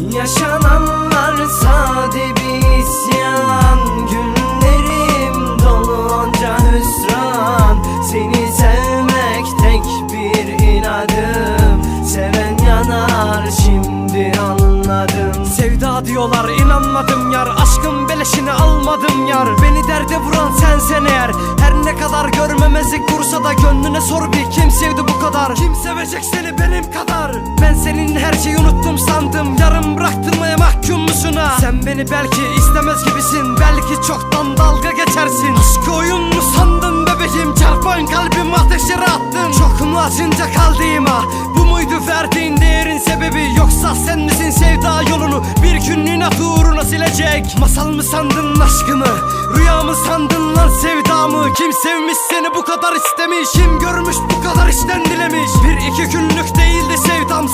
Yaşananlar sade bir isyan. Günlerim dolu onca hüsran. Seni sevmek tek bir inadım. Seven yanar şimdi anladım. Sevda diyorlar inanmadım yar. Aşkın beleşini almadım yar. Beni derde vuran sensen eğer. Her ne kadar görmemezlik vursa da Gönlüne sor bir. Kim sevdi bu kadar? Kim sevecek seni benim kadar? Ben senin her şeyi unuttum sandım. Yarım beni belki istemez gibisin. Belki çoktan dalga geçersin. Aşkı oyun mu sandın bebeğim. Çarpan kalbim ateşlere attın Çok mu acınca kaldım ha Bu muydu verdiğin değerin sebebi? Yoksa sen misin sevda yolunu? Bir günlüğüne uğruna silecek. Masal mı sandın aşkımı Rüya mı sandın lan sevdamı Kim sevmiş seni bu kadar istemiş? Kim görmüş bu kadar işten dilemiş? Bir iki günlük değildi sevdam